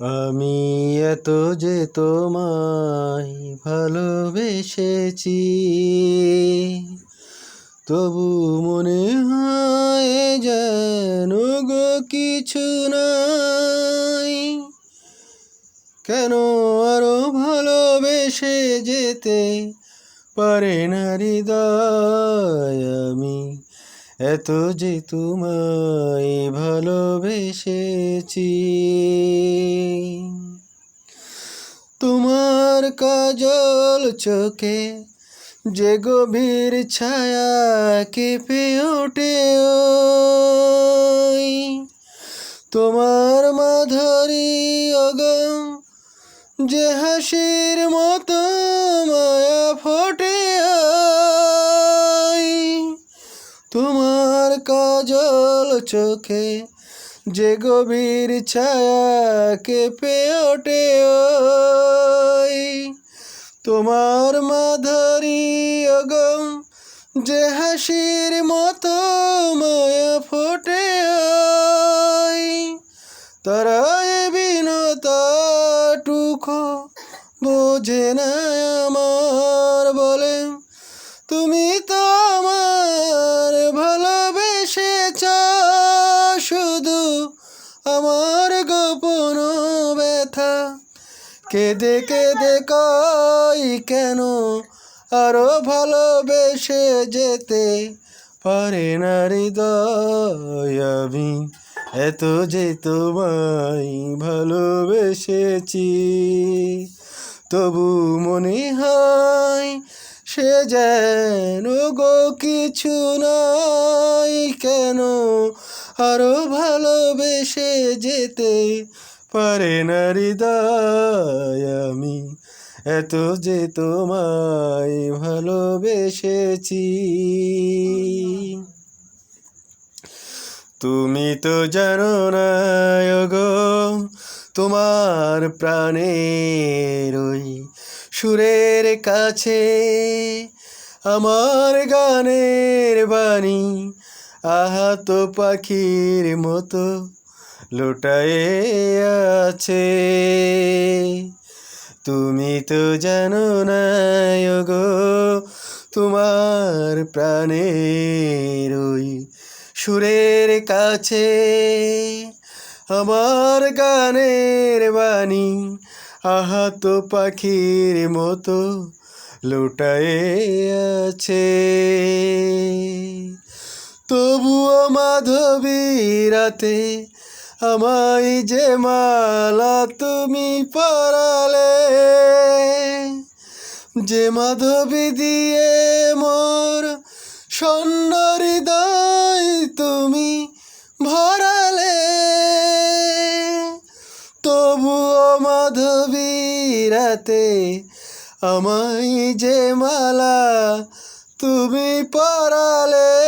আমি এত যে তোমায় ভালোবেসেছি, তবু মনে হয় যেন গো কিছু নাই। কেন আরও ভালোবেসে যেতে পারে না হৃদয় আমি? এত যে তোমায় ভালোবেসেছি। তোমার কাজল চোখে যে গভীর ছায়া কেঁপে ওঠে তোমার মাধুরী অগম যে হাসির মতো মায়া ফোটে ওই। তোমার কাজল চোখে যে গভীর ছায়া কেঁপে ওঠে তোমার মাধুরী অগম যে হাসির মতো মায়া ফোটে ওই। তারায় বিনতাটুকু বোঝে না আমার গোপন ব্যথা। কেঁদে কেঁদে কই কেন? আরও ভালোবেসে যেতে পারে না এত যে তোমায় ভালোবেসেছি, তবু মনে হয় সে যেন গো কিছু নাই। কেন আরও ভালোবেসে যেতে পারে না হৃদয় আমি। এত যে তোমায় ভালোবেসেছি। তুমি তো জানো না গো, তোমার প্রাণের ওই সুরের কাছে আমার গানের বাণী। আহাত পাখির মতো লোটায়ে আছে। তুমি তো জানো না গো তোমার প্রাণের ওই সুরের কাছে। আমার গানের বাণী আহাত পাখির মতো লুটায়ে আছে। তবুও মাধবী রাতে আমায় যে মালা তুমি পরালে, যে মাধবী দিয়ে মোর সন্ন হৃদয় তুমি ভরালে। তবুও মাধবী রাতে আমায় যে মালা তুমি পরালে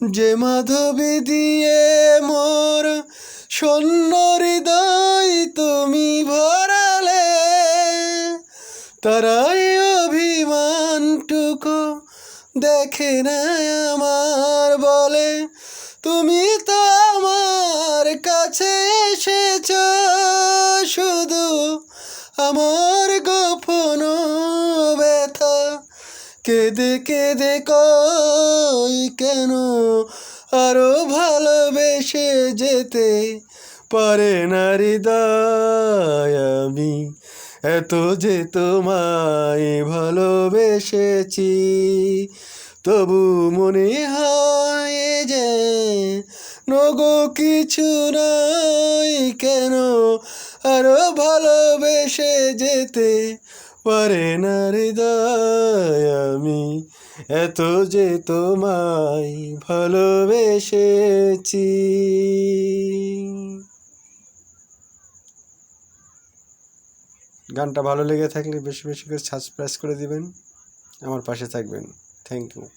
যে মাধবী দিয়ে মোর সন্ন হৃদয় তুমি ভরালে, তারাই অভিমানটুকু দেখে না আমার বলে, তুমি তো আমার কাছে এসেছ, শুধু আমার কেঁদে কেঁদে কই কেন আরও ভালোবেসে যেতে পারে না হৃদয় আমি? এত যে তোমায় ভালোবেসেছি, তবু মনে হয় যে নগো কিছু নাই কেন আরও ভালোবেসে যেতে পারে না আমি এত যে তোমায় ভালোবেসেছি। গানটা ভালো লেগে থাকলে বেশি বেশি করে সাবস্ক্রাইব করে দিবেন। আমার পাশে থাকবেন। Thank you